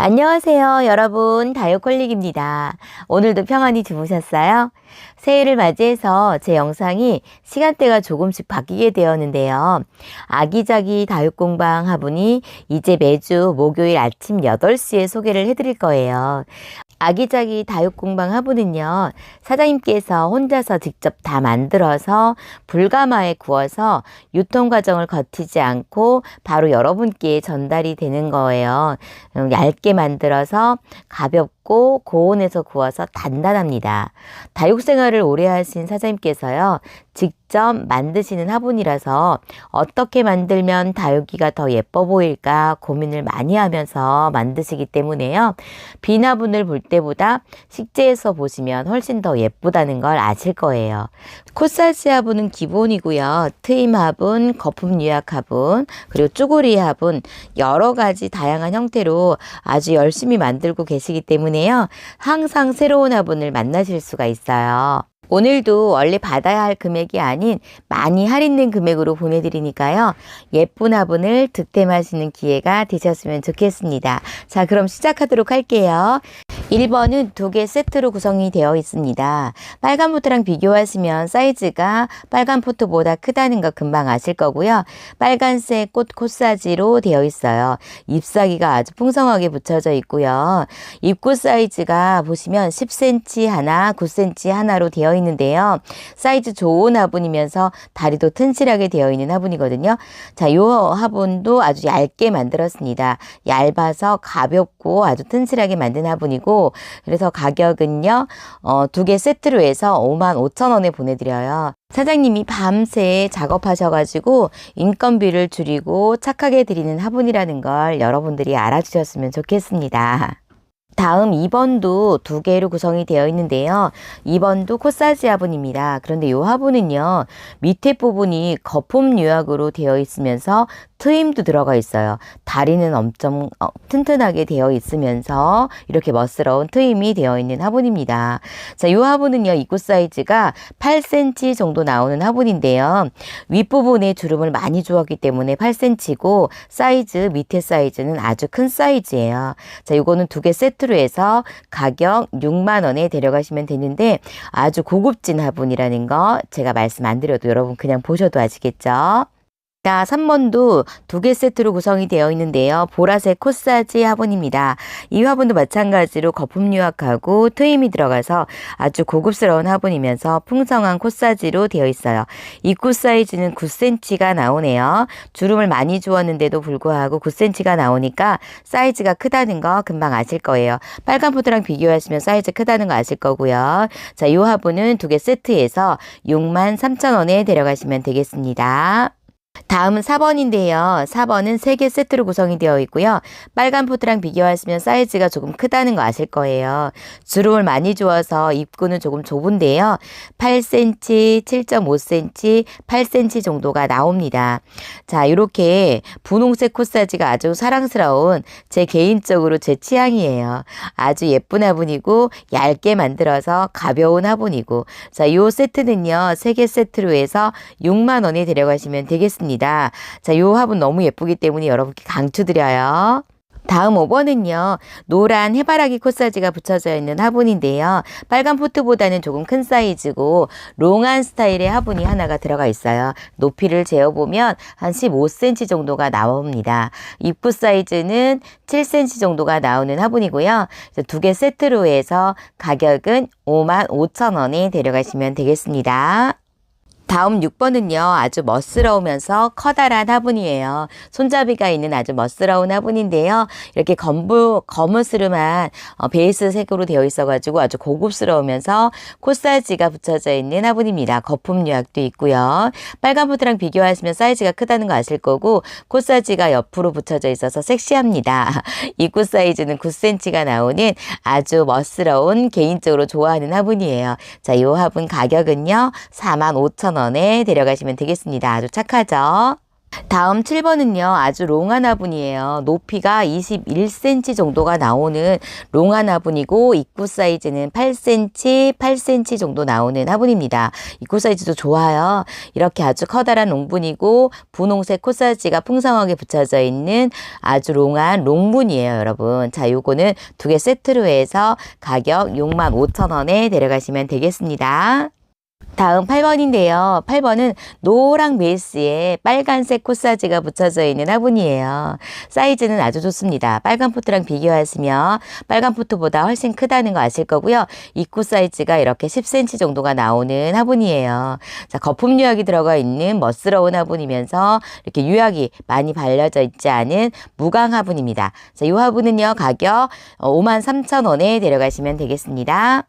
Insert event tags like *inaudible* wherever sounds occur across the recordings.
안녕하세요, 여러분. 다이어콜릭입니다. 오늘도 평안히 주무셨어요? 새해를 맞이해서 제 영상이 시간대가 조금씩 바뀌게 되었는데요. 아기자기 다육공방 화분이 이제 매주 목요일 아침 8시에 소개를 해드릴 거예요. 아기자기 다육공방 화분은요, 사장님께서 혼자서 직접 다 만들어서 불가마에 구워서 유통 과정을 거치지 않고 바로 여러분께 전달이 되는 거예요. 음, 얇게 만들어서 가볍고 고온에서 구워서 단단합니다. 다육 생활을 오래 하신 사장님께서요, 직접 만드시는 화분이라서 어떻게 만들면 다육이가 더 예뻐 보일까 고민을 많이 하면서 만드시기 때문에요. 빈 화분을 볼 때보다 식재에서 보시면 훨씬 더 예쁘다는 걸 아실 거예요. 코사지 화분은 기본이고요. 트임 화분, 거품 유약 화분, 그리고 쭈구리 화분 여러 가지 다양한 형태로 아주 열심히 만들고 계시기 때문에 요. 항상 새로운 화분을 만나실 수가 있어요. 오늘도 원래 받아야 할 금액이 아닌 많이 할인된 금액으로 보내드리니까요. 예쁜 화분을 득템하시는 기회가 되셨으면 좋겠습니다. 자, 그럼 시작하도록 할게요. 1번은 두 개 세트로 구성이 되어 있습니다. 빨간 포트랑 비교하시면 사이즈가 빨간 포트보다 크다는 거 금방 아실 거고요. 빨간색 꽃 코사지로 되어 있어요. 잎사귀가 아주 풍성하게 붙여져 있고요. 잎꽃 사이즈가 보시면 10cm 하나, 9cm 하나로 되어 있는데요. 사이즈 좋은 화분이면서 다리도 튼실하게 되어 있는 화분이거든요. 자, 요 화분도 아주 얇게 만들었습니다. 얇아서 가볍고 아주 튼실하게 만든 화분이고 그래서 가격은요, 어, 두 개 세트로 해서 5만 5천 원에 보내드려요. 사장님이 밤새 작업하셔가지고 인건비를 줄이고 착하게 드리는 화분이라는 걸 여러분들이 알아주셨으면 좋겠습니다. 다음 2번도 두 개로 구성이 되어 있는데요. 2번도 코사지 화분입니다. 그런데 이 화분은요. 밑에 부분이 거품 유약으로 되어 있으면서 트임도 들어가 있어요. 다리는 엄청 어, 튼튼하게 되어 있으면서 이렇게 멋스러운 트임이 되어 있는 화분입니다. 자, 이 화분은요. 입구 사이즈가 8cm 정도 나오는 화분인데요. 윗부분에 주름을 많이 주었기 때문에 8cm고 사이즈 밑에 사이즈는 아주 큰 사이즈예요. 자, 이거는 두 개 세트로 해서 가격 6만 원에 데려가시면 되는데 아주 고급진 화분이라는 거 제가 말씀 안 드려도 여러분 그냥 보셔도 아시겠죠? 자, 3번도 두 개 세트로 구성이 되어 있는데요. 보라색 코사지 화분입니다. 이 화분도 마찬가지로 거품 유학하고 트임이 들어가서 아주 고급스러운 화분이면서 풍성한 코사지로 되어 있어요. 입구 사이즈는 9cm가 나오네요. 주름을 많이 주었는데도 불구하고 9cm가 나오니까 사이즈가 크다는 거 금방 아실 거예요. 빨간 포트랑 비교하시면 사이즈 크다는 거 아실 거고요. 자, 이 화분은 두 개 세트에서 6만 3천 원에 데려가시면 되겠습니다. 다음은 4번인데요. 4번은 3개 세트로 구성이 되어 있고요. 빨간 포트랑 비교하시면 사이즈가 조금 크다는 거 아실 거예요. 주름을 많이 주어서 입구는 조금 좁은데요. 8cm, 7.5cm, 8cm 정도가 나옵니다. 자, 이렇게 분홍색 코사지가 아주 사랑스러운 제 개인적으로 제 취향이에요. 아주 예쁜 화분이고 얇게 만들어서 가벼운 화분이고 자, 이 세트는요. 3개 세트로 해서 6만 원에 데려가시면 되겠습니다. 있습니다. 자, 요 화분 너무 예쁘기 때문에 여러분께 강추드려요. 다음 5번은요. 노란 해바라기 코사지가 붙여져 있는 화분인데요. 빨간 포트보다는 조금 큰 사이즈고 롱한 스타일의 화분이 하나가 들어가 있어요. 높이를 재어보면 한 15cm 정도가 나옵니다. 입구 사이즈는 7cm 정도가 나오는 화분이고요. 두 개 세트로 해서 가격은 5만 5천 원에 데려가시면 되겠습니다. 다음 6번은요. 아주 멋스러우면서 커다란 화분이에요. 손잡이가 있는 아주 멋스러운 화분인데요. 이렇게 검부, 거무스름한 어, 베이스 색으로 되어 있어가지고 아주 고급스러우면서 코사지가 붙여져 있는 화분입니다. 거품 유약도 있고요. 빨간 포트랑 비교하시면 사이즈가 크다는 거 아실 거고 코사지가 옆으로 붙여져 있어서 섹시합니다. 입구 사이즈는 9cm가 나오는 아주 멋스러운 개인적으로 좋아하는 화분이에요. 자, 이 화분 가격은요. 45,000원 원에 데려가시면 되겠습니다. 아주 착하죠? 다음 7번은요, 아주 롱한 화분이에요. 높이가 21cm 정도가 나오는 롱한 화분이고, 입구 사이즈는 8cm, 8cm 정도 나오는 화분입니다. 입구 사이즈도 좋아요. 이렇게 아주 커다란 롱분이고, 분홍색 코사지가 풍성하게 붙여져 있는 아주 롱한 롱분이에요, 여러분. 자, 요거는 두 개 세트로 해서 가격 65,000원에 데려가시면 되겠습니다. 다음 8번인데요. 8번은 노랑 베이스에 빨간색 코사지가 붙여져 있는 화분이에요. 사이즈는 아주 좋습니다. 빨간 포트랑 비교하시면 빨간 포트보다 훨씬 크다는 거 아실 거고요. 입구 사이즈가 이렇게 10cm 정도가 나오는 화분이에요. 자, 거품 유약이 들어가 있는 멋스러운 화분이면서 이렇게 유약이 많이 발려져 있지 않은 무광 화분입니다. 자, 이 화분은요, 가격 53,000원에 데려가시면 되겠습니다.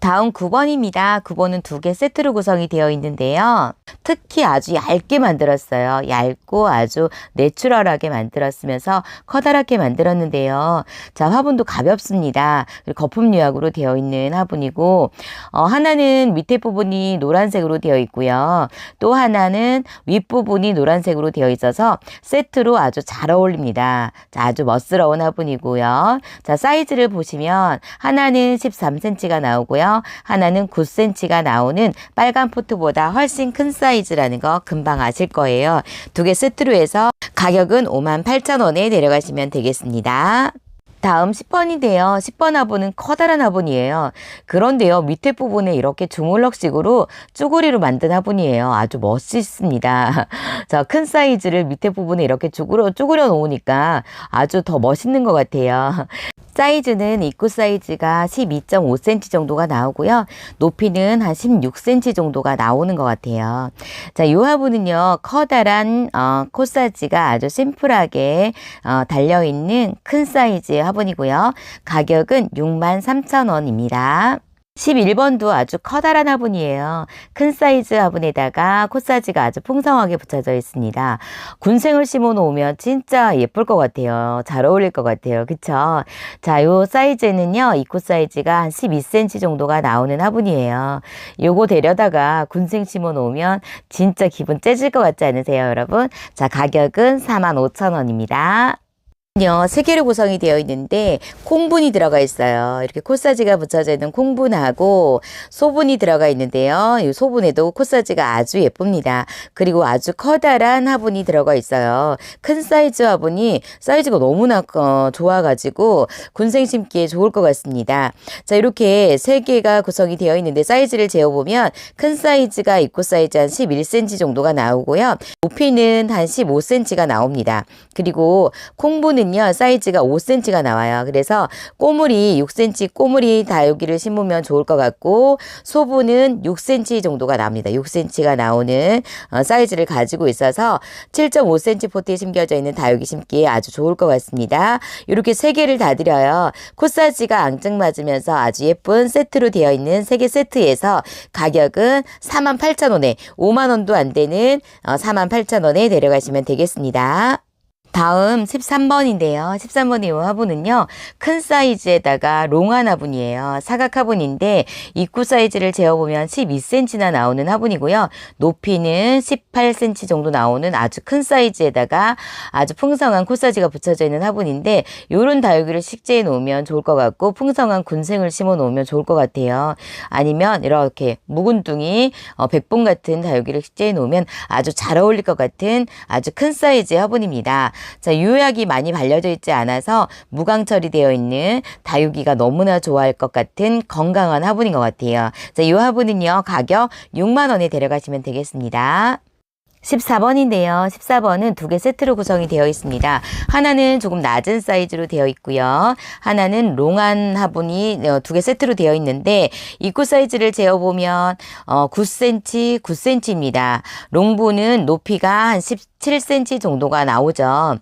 다음 9번입니다. 9번은 두 개 세트로 구성이 되어 있는데요. 특히 아주 얇게 만들었어요. 얇고 아주 내추럴하게 만들었으면서 커다랗게 만들었는데요. 자, 화분도 가볍습니다. 거품 유약으로 되어 있는 화분이고, 어, 하나는 밑에 부분이 노란색으로 되어 있고요. 또 하나는 윗부분이 노란색으로 되어 있어서 세트로 아주 잘 어울립니다. 자, 아주 멋스러운 화분이고요. 자, 사이즈를 보시면 하나는 13cm가 나오고요. 하나는 9cm가 나오는 빨간 포트보다 훨씬 큰 사이즈라는 거 금방 아실 거예요. 두 개 세트로 해서 가격은 58,000원에 내려가시면 되겠습니다. 다음 10번인데요. 10번 화분은 커다란 화분이에요. 그런데요, 밑에 부분에 이렇게 주물럭식으로 쭈구리로 만든 화분이에요. 아주 멋있습니다. *laughs* 자, 큰 사이즈를 밑에 부분에 이렇게 쭈그려, 쭈그려 놓으니까 아주 더 멋있는 것 같아요. *laughs* 사이즈는 입구 사이즈가 12.5cm 정도가 나오고요. 높이는 한 16cm 정도가 나오는 것 같아요. 자, 이 화분은요, 커다란, 어, 코사지가 아주 심플하게, 어, 달려있는 큰 사이즈의 화분 이고요. 가격은 63,000원입니다. 11번도 아주 커다란 화분이에요. 큰 사이즈 화분에다가 콧사지가 아주 풍성하게 붙여져 있습니다. 군생을 심어 놓으면 진짜 예쁠 것 같아요. 잘 어울릴 것 같아요. 그쵸? 자, 요 사이즈는요, 입구 사이즈가 한 12cm 정도가 나오는 화분이에요. 요거 데려다가 군생 심어 놓으면 진짜 기분 째질 것 같지 않으세요, 여러분? 자, 가격은 45,000원입니다. 요, 세 개로 구성이 되어 있는데 콩분이 들어가 있어요. 이렇게 코사지가 붙여져 있는 콩분하고 소분이 들어가 있는데요. 이 소분에도 코사지가 아주 예쁩니다. 그리고 아주 커다란 화분이 들어가 있어요. 큰 사이즈 화분이 사이즈가 너무나 어, 좋아가지고 군생 심기에 좋을 것 같습니다. 자 이렇게 세 개가 구성이 되어 있는데 사이즈를 재어보면 큰 사이즈가 입구 사이즈 한 11cm 정도가 나오고요. 높이는 한 15cm가 나옵니다. 그리고 콩분은 요 사이즈가 5cm가 나와요. 그래서 꼬물이 6cm 꼬물이 다육이를 심으면 좋을 것 같고 소분은 6cm 정도가 나옵니다. 6cm가 나오는 어, 사이즈를 가지고 있어서 7.5cm 포트에 심겨져 있는 다육이 심기에 아주 좋을 것 같습니다. 이렇게 세 개를 다 드려요. 코사지가 앙증맞으면서 아주 예쁜 세트로 되어 있는 세 개 세트에서 가격은 48,000원에 5만 원도 안 되는 어, 48,000원에 내려가시면 되겠습니다. 다음 13번인데요. 13번의 이 화분은요. 큰 사이즈에다가 롱 한 화분이에요. 사각 화분인데 입구 사이즈를 재어보면 12cm나 나오는 화분이고요. 높이는 18cm 정도 나오는 아주 큰 사이즈에다가 아주 풍성한 코사지가 붙여져 있는 화분인데 요런 다육이를 식재해 놓으면 좋을 것 같고 풍성한 군생을 심어 놓으면 좋을 것 같아요. 아니면 이렇게 묵은둥이 어, 백봉 같은 다육이를 식재해 놓으면 아주 잘 어울릴 것 같은 아주 큰 사이즈의 화분입니다. 자, 유약이 많이 발려져 있지 않아서 무광 처리되어 있는 다육이가 너무나 좋아할 것 같은 건강한 화분인 것 같아요. 자, 이 화분은요, 가격 6만 원에 데려가시면 되겠습니다. 14번인데요. 14번은 두 개 세트로 구성이 되어 있습니다. 하나는 조금 낮은 사이즈로 되어 있고요. 하나는 롱한 화분이 어, 두개 세트로 되어 있는데 입구 사이즈를 재어보면 어, 9cm, 9cm입니다. 롱분은 높이가 한 17cm 정도가 나오죠.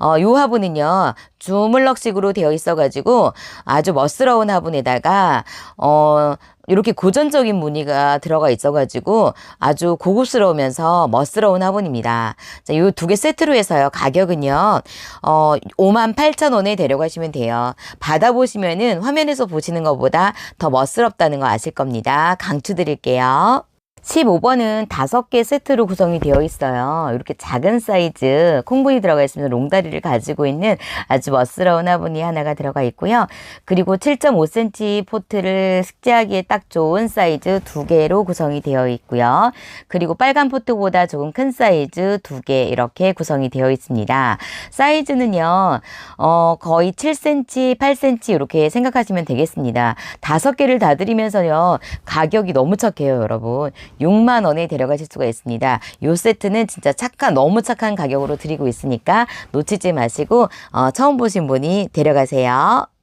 어, 요 화분은요. 주물럭식으로 되어 있어가지고 아주 멋스러운 화분에다가 어 이렇게 고전적인 무늬가 들어가 있어가지고 아주 고급스러우면서 멋스러운 화분입니다. 자, 이두개 세트로 해서요. 가격은요, 어, 58,000원에 데려가시면 돼요. 받아보시면은 화면에서 보시는 것보다 더 멋스럽다는 거 아실 겁니다. 강추 드릴게요. 15번은 다섯 개 세트로 구성이 되어 있어요. 이렇게 작은 사이즈 콩분이 들어가 있으면서 롱다리를 가지고 있는 아주 멋스러운 화분이 하나가 들어가 있고요. 그리고 7.5cm 포트를 식재하기에 딱 좋은 사이즈 두 개로 구성이 되어 있고요. 그리고 빨간 포트보다 조금 큰 사이즈 두 개 이렇게 구성이 되어 있습니다. 사이즈는요, 어, 거의 7cm, 8cm 이렇게 생각하시면 되겠습니다. 다섯 개를 다 드리면서요, 가격이 너무 착해요, 여러분. 6만 원에 데려가실 수가 있습니다. 요 세트는 진짜 착한 너무 착한 가격으로 드리고 있으니까 놓치지 마시고 어, 처음 보신 분이 데려가세요.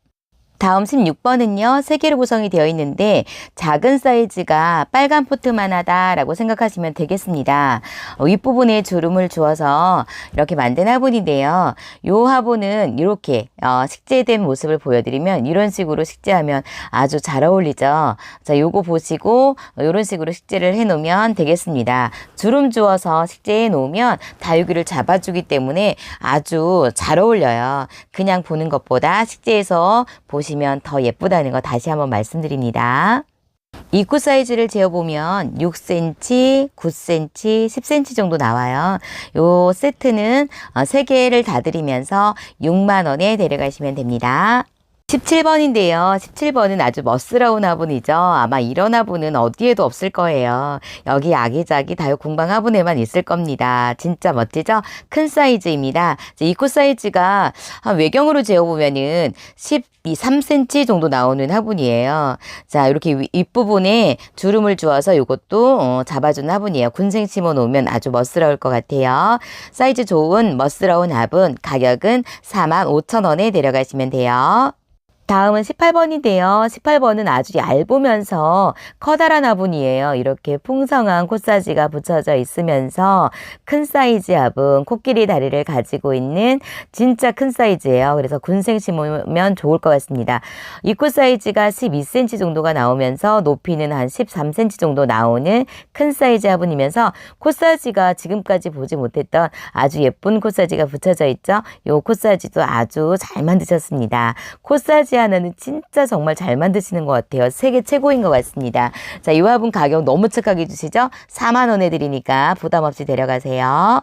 다음 16번은요, 세 개로 구성이 되어 있는데, 작은 사이즈가 빨간 포트만 하다라고 생각하시면 되겠습니다. 어, 윗부분에 주름을 주어서 이렇게 만든 화분인데요. 요 화분은 이렇게, 어, 식재된 모습을 보여드리면, 이런 식으로 식재하면 아주 잘 어울리죠. 자, 요거 보시고, 이런 식으로 식재를 해 놓으면 되겠습니다. 주름 주어서 식재해 놓으면 다육이를 잡아주기 때문에 아주 잘 어울려요. 그냥 보는 것보다 식재해서 보시면 더 예쁘다는 거 다시 한번 말씀드립니다. 입구 사이즈를 재어보면 6cm, 9cm, 10cm 정도 나와요. 요 세트는 3개를 다 드리면서 6만원에 데려가시면 됩니다. 17번인데요. 17번은 아주 멋스러운 화분이죠. 아마 이런 화분은 어디에도 없을 거예요. 여기 아기자기 다육 공방 화분에만 있을 겁니다. 진짜 멋지죠? 큰 사이즈입니다. 입구 사이즈가 한 외경으로 재어보면은 12, 3cm 정도 나오는 화분이에요. 자, 이렇게 위- 윗부분에 주름을 주어서 이것도 어, 잡아주는 화분이에요. 군생 심어 놓으면 아주 멋스러울 것 같아요. 사이즈 좋은 멋스러운 화분 가격은 45,000원에 데려가시면 돼요. 다음은 18번인데요. 18번은 아주 얇으면서 커다란 화분이에요. 이렇게 풍성한 코사지가 붙여져 있으면서 큰 사이즈 화분, 코끼리 다리를 가지고 있는 진짜 큰 사이즈예요. 그래서 군생 심으면 좋을 것 같습니다. 입구 사이즈가 12cm 정도가 나오면서 높이는 한 13cm 정도 나오는 큰 사이즈 화분이면서 코사지가 지금까지 보지 못했던 아주 예쁜 코사지가 붙여져 있죠. 요 코사지도 아주 잘 만드셨습니다. 코사지 하나는 진짜 정말 잘 만드시는 것 같아요. 세계 최고인 것 같습니다. 자, 이 화분 가격 너무 착하게 주시죠? 4만 원에 드리니까 부담 없이 데려가세요.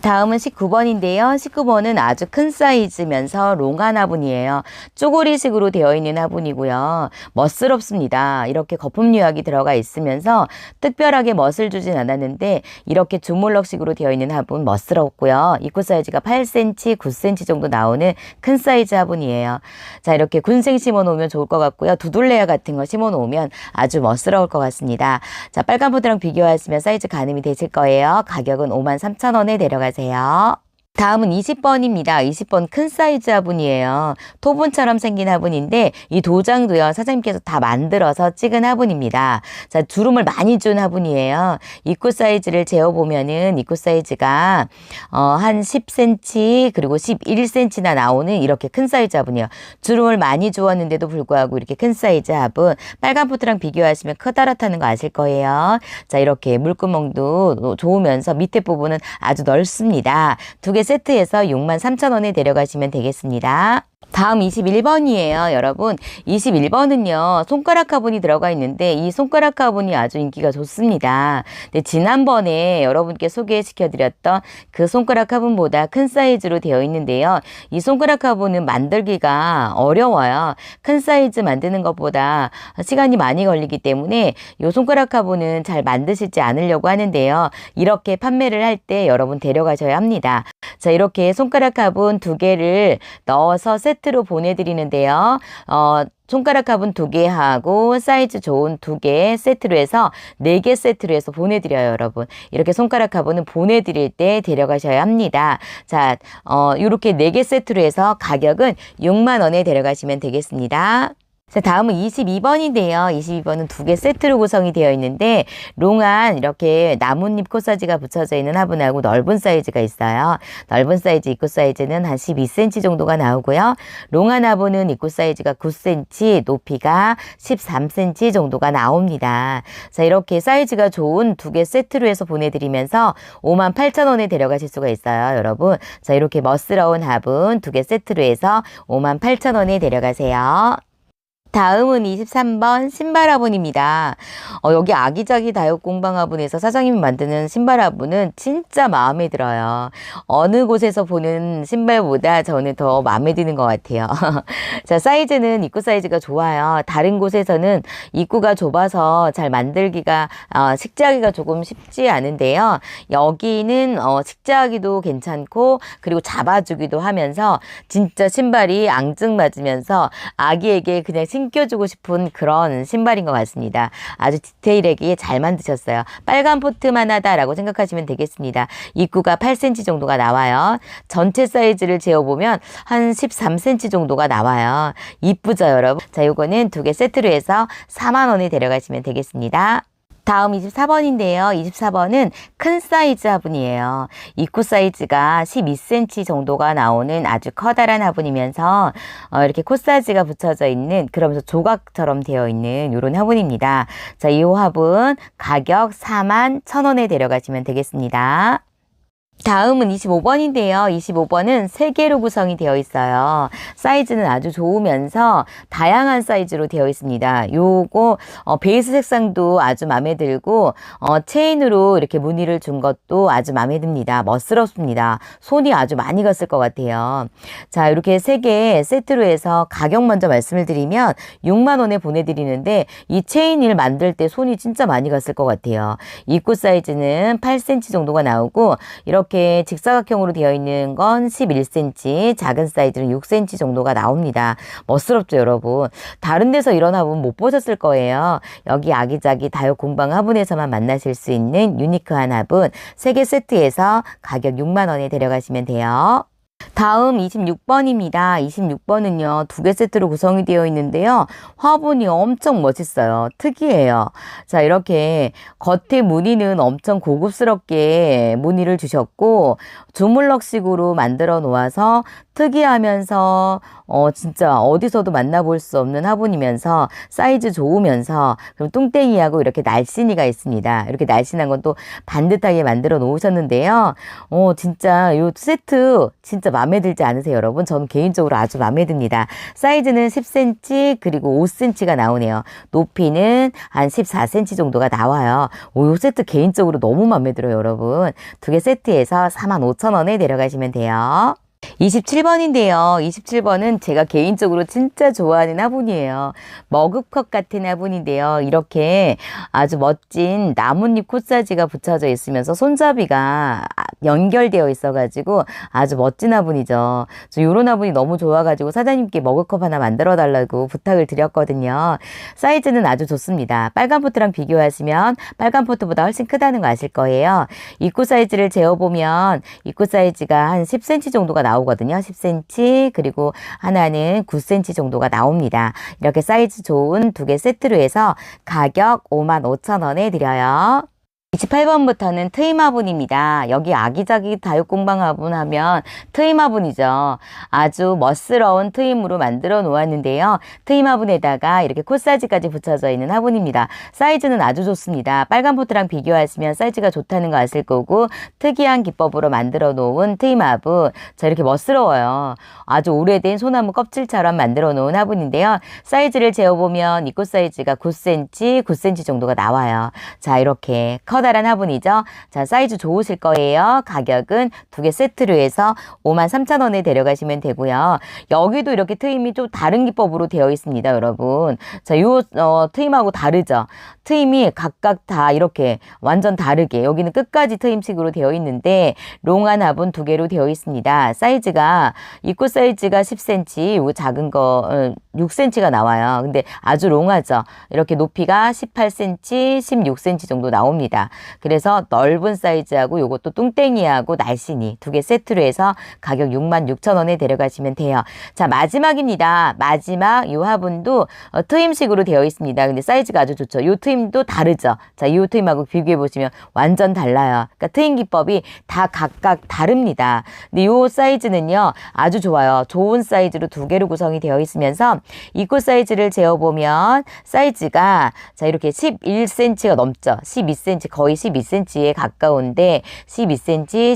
다음은 19번인데요. 19번은 아주 큰 사이즈면서 롱한 화분이에요. 쪼고리식으로 되어 있는 화분이고요. 멋스럽습니다. 이렇게 거품 유약이 들어가 있으면서 특별하게 멋을 주진 않았는데 이렇게 주물럭식으로 되어 있는 화분 멋스럽고요. 입구 사이즈가 8cm, 9cm 정도 나오는 큰 사이즈 화분이에요. 자, 이렇게 군생 심어 놓으면 좋을 것 같고요. 두둘레아 같은 거 심어 놓으면 아주 멋스러울 것 같습니다. 자, 빨간 포드랑 비교하시면 사이즈 가늠이 되실 거예요. 가격은 53,000원에 데려 가세요. 다음은 20번입니다. 20번 큰 사이즈 화분이에요. 토분처럼 생긴 화분인데 이 도장도요. 사장님께서 다 만들어서 찍은 화분입니다. 자, 주름을 많이 준 화분이에요. 입구 사이즈를 재어보면은 입구 사이즈가 어, 한 10cm 그리고 11cm나 나오는 이렇게 큰 사이즈 화분이에요. 주름을 많이 주었는데도 불구하고 이렇게 큰 사이즈 화분 빨간 포트랑 비교하시면 크다랗다는 거 아실 거예요. 자, 이렇게 물구멍도 좋으면서 밑에 부분은 아주 넓습니다. 두개 세트에서 63,000원에 데려가시면 되겠습니다. 다음 21번이에요, 여러분. 21번은요, 손가락 화분이 들어가 있는데, 이 손가락 화분이 아주 인기가 좋습니다. 근데 지난번에 여러분께 소개시켜드렸던 그 손가락 화분보다 큰 사이즈로 되어 있는데요. 이 손가락 화분은 만들기가 어려워요. 큰 사이즈 만드는 것보다 시간이 많이 걸리기 때문에 이 손가락 화분은 잘 만드시지 않으려고 하는데요. 이렇게 판매를 할 때 여러분 데려가셔야 합니다. 자, 이렇게 손가락 화분 두 개를 넣어서 세 트로 보내드리는데요. 어, 손가락 화분 두 개 하고 사이즈 좋은 두 개 세트로 해서 네 개 세트로 해서 보내드려요, 여러분. 이렇게 손가락 화분은 보내드릴 때 데려가셔야 합니다. 자, 어, 이렇게 네 개 세트로 해서 가격은 6만 원에 데려가시면 되겠습니다. 자, 다음은 22번인데요. 22번은 두 개 세트로 구성이 되어 있는데, 롱한 이렇게 나뭇잎 코사지가 붙여져 있는 화분하고 넓은 사이즈가 있어요. 넓은 사이즈 입구 사이즈는 한 12cm 정도가 나오고요. 롱한 화분은 입구 사이즈가 9cm, 높이가 13cm 정도가 나옵니다. 자, 이렇게 사이즈가 좋은 두 개 세트로 해서 보내드리면서 58,000원에 데려가실 수가 있어요, 여러분. 자, 이렇게 멋스러운 화분 두 개 세트로 해서 58,000원에 데려가세요. 다음은 23번 신발 화분입니다. 어, 여기 아기자기 다육 공방 화분에서 사장님이 만드는 신발 화분은 진짜 마음에 들어요. 어느 곳에서 보는 신발보다 저는 더 마음에 드는 것 같아요. *laughs* 자, 사이즈는 입구 사이즈가 좋아요. 다른 곳에서는 입구가 좁아서 잘 만들기가, 어, 식재하기가 조금 쉽지 않은데요. 여기는, 어, 식재하기도 괜찮고, 그리고 잡아주기도 하면서 진짜 신발이 앙증 맞으면서 아기에게 그냥 신 겨주고 싶은 그런 신발인 것 같습니다. 아주 디테일하게 잘 만드셨어요. 빨간 포트만 하다라고 생각하시면 되겠습니다. 입구가 8cm 정도가 나와요. 전체 사이즈를 재어보면 한 13cm 정도가 나와요. 이쁘죠, 여러분? 자, 요거는 두 개 세트로 해서 4만원에 데려가시면 되겠습니다. 다음 24번인데요. 24번은 큰 사이즈 화분이에요. 입구 사이즈가 12cm 정도가 나오는 아주 커다란 화분이면서 어, 이렇게 코사지가 붙여져 있는 그러면서 조각처럼 되어 있는 이런 화분입니다. 자, 이 화분 가격 4만 1,000원에 데려가시면 되겠습니다. 다음은 25번인데요. 25번은 3개로 구성이 되어 있어요. 사이즈는 아주 좋으면서 다양한 사이즈로 되어 있습니다. 요거 어, 베이스 색상도 아주 마음에 들고 어, 체인으로 이렇게 무늬를 준 것도 아주 마음에 듭니다. 멋스럽습니다. 손이 아주 많이 갔을 것 같아요. 자 이렇게 3개 세트로 해서 가격 먼저 말씀을 드리면 6만원에 보내드리는데 이 체인을 만들 때 손이 진짜 많이 갔을 것 같아요. 입구 사이즈는 8cm 정도가 나오고 이렇게 이렇게 직사각형으로 되어 있는 건 11cm, 작은 사이즈는 6cm 정도가 나옵니다. 멋스럽죠, 여러분? 다른 데서 이런 화분 못 보셨을 거예요. 여기 아기자기 다육 공방 화분에서만 만나실 수 있는 유니크한 화분 3개 세트에서 가격 6만 원에 데려가시면 돼요. 다음 26번입니다. 26번은요, 두 개 세트로 구성이 되어 있는데요. 화분이 엄청 멋있어요. 특이해요. 자, 이렇게 겉에 무늬는 엄청 고급스럽게 무늬를 주셨고, 주물럭식으로 만들어 놓아서 특이하면서 어 진짜 어디서도 만나볼 수 없는 화분이면서 사이즈 좋으면서 그럼 뚱땡이하고 이렇게 날씬이가 있습니다. 이렇게 날씬한 건 또 반듯하게 만들어 놓으셨는데요. 어 진짜 요 세트 진짜 마음에 들지 않으세요, 여러분? 저는 개인적으로 아주 마음에 듭니다. 사이즈는 10cm 그리고 5cm가 나오네요. 높이는 한 14cm 정도가 나와요. 오, 요 세트 개인적으로 너무 마음에 들어요, 여러분. 두 개 세트에서 45,000원에 내려가시면 돼요. 27번인데요. 27번은 제가 개인적으로 진짜 좋아하는 화분이에요. 머그컵 같은 화분인데요. 이렇게 아주 멋진 나뭇잎 코사지가 붙여져 있으면서 손잡이가 연결되어 있어가지고 아주 멋진 화분이죠. 저 요런 화분이 너무 좋아가지고 사장님께 머그컵 하나 만들어 달라고 부탁을 드렸거든요. 사이즈는 아주 좋습니다. 빨간 포트랑 비교하시면 빨간 포트보다 훨씬 크다는 거 아실 거예요. 입구 사이즈를 재어보면 입구 사이즈가 한 10cm 정도가 나오 거든요. 10cm 그리고 하나는 9cm 정도가 나옵니다. 이렇게 사이즈 좋은 두 개 세트로 해서 가격 5만 5천 원에 드려요. 28번부터는 트임 화분입니다. 여기 아기자기 다육공방 화분 하면 트임 화분이죠. 아주 멋스러운 트임으로 만들어 놓았는데요. 트임 화분에다가 이렇게 콧사지까지 붙여져 있는 화분입니다. 사이즈는 아주 좋습니다. 빨간 포트랑 비교하시면 사이즈가 좋다는 거 아실 거고 특이한 기법으로 만들어 놓은 트임 화분. 자 이렇게 멋스러워요. 아주 오래된 소나무 껍질처럼 만들어 놓은 화분인데요. 사이즈를 재어보면 이꽃 사이즈가 9cm, 9cm 정도가 나와요. 자 이렇게 커 커다란 화분이죠. 자, 사이즈 좋으실 거예요. 가격은 두 개 세트로 해서 5만 3천 원에 데려가시면 되고요. 여기도 이렇게 트임이 좀 다른 기법으로 되어 있습니다, 여러분. 자, 요 어, 트임하고 다르죠. 트임이 각각 다 이렇게 완전 다르게 여기는 끝까지 트임식으로 되어 있는데 롱한 화분 두 개로 되어 있습니다. 사이즈가 입구 사이즈가 10cm, 요 작은 거 6cm가 어, 나와요. 근데 아주 롱하죠. 이렇게 높이가 18cm, 16cm 정도 나옵니다. 그래서 넓은 사이즈하고 요것도 뚱땡이하고 날씬이 두 개 세트로 해서 가격 6만 6천 원에 데려가시면 돼요. 자 마지막입니다. 마지막 요 화분도 어, 트임식으로 되어 있습니다. 근데 사이즈가 아주 좋죠. 요 트임도 다르죠. 자요 트임하고 비교해 보시면 완전 달라요. 그러니까 트임 기법이 다 각각 다릅니다. 근데 요 사이즈는요 아주 좋아요. 좋은 사이즈로 두 개로 구성이 되어 있으면서 이코 사이즈를 재어 보면 사이즈가 자 이렇게 11cm가 넘죠. 12cm 거의 12cm에 가까운데 12cm,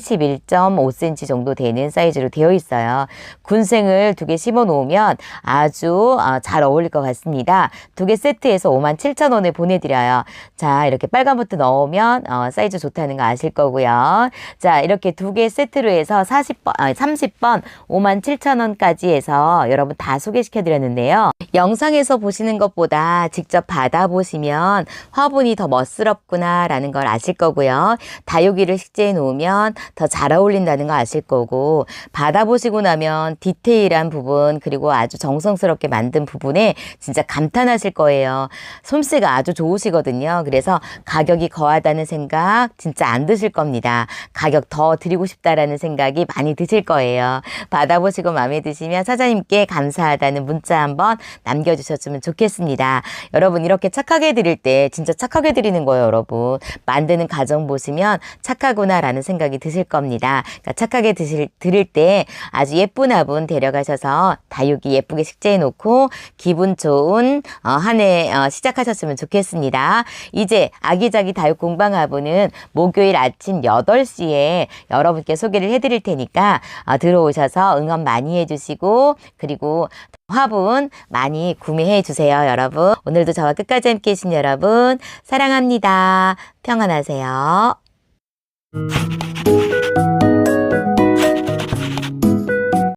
11.5cm 정도 되는 사이즈로 되어 있어요. 군생을 두 개 심어 놓으면 아주 어, 잘 어울릴 것 같습니다. 두 개 세트해서 57,000원에 보내드려요. 자, 이렇게 빨간 버튼 넣으면 어, 사이즈 좋다는 거 아실 거고요. 자, 이렇게 두 개 세트로 해서 40번, 아, 30번 57,000원까지 해서 여러분 다 소개시켜 드렸는데요. 영상에서 보시는 것보다 직접 받아보시면 화분이 더 멋스럽구나 라는 걸 아실 거고요. 다육이를 식재해 놓으면 더 잘 어울린다는 거 아실 거고 받아보시고 나면 디테일한 부분 그리고 아주 정성스럽게 만든 부분에 진짜 감탄하실 거예요. 솜씨가 아주 좋으시거든요. 그래서 가격이 거하다는 생각 진짜 안 드실 겁니다. 가격 더 드리고 싶다라는 생각이 많이 드실 거예요. 받아보시고 마음에 드시면 사장님께 감사하다는 문자 한번 남겨주셨으면 좋겠습니다. 여러분 이렇게 착하게 드릴 때 진짜 착하게 드리는 거예요, 여러분. 만드는 과정 보시면 착하구나라는 생각이 드실 겁니다. 그러니까 착하게 드실, 드릴 때 아주 예쁜 화분 데려가셔서 다육이 예쁘게 식재해 놓고 기분 좋은 어, 한해 어, 시작하셨으면 좋겠습니다. 이제 아기자기 다육 공방 화분은 목요일 아침 8시에 여러분께 소개를 해드릴 테니까 어, 들어오셔서 응원 많이 해주시고 그리고 화분 많이 구매해 주세요, 여러분. 오늘도 저와 끝까지 함께 해주신 여러분, 사랑합니다. 평안하세요.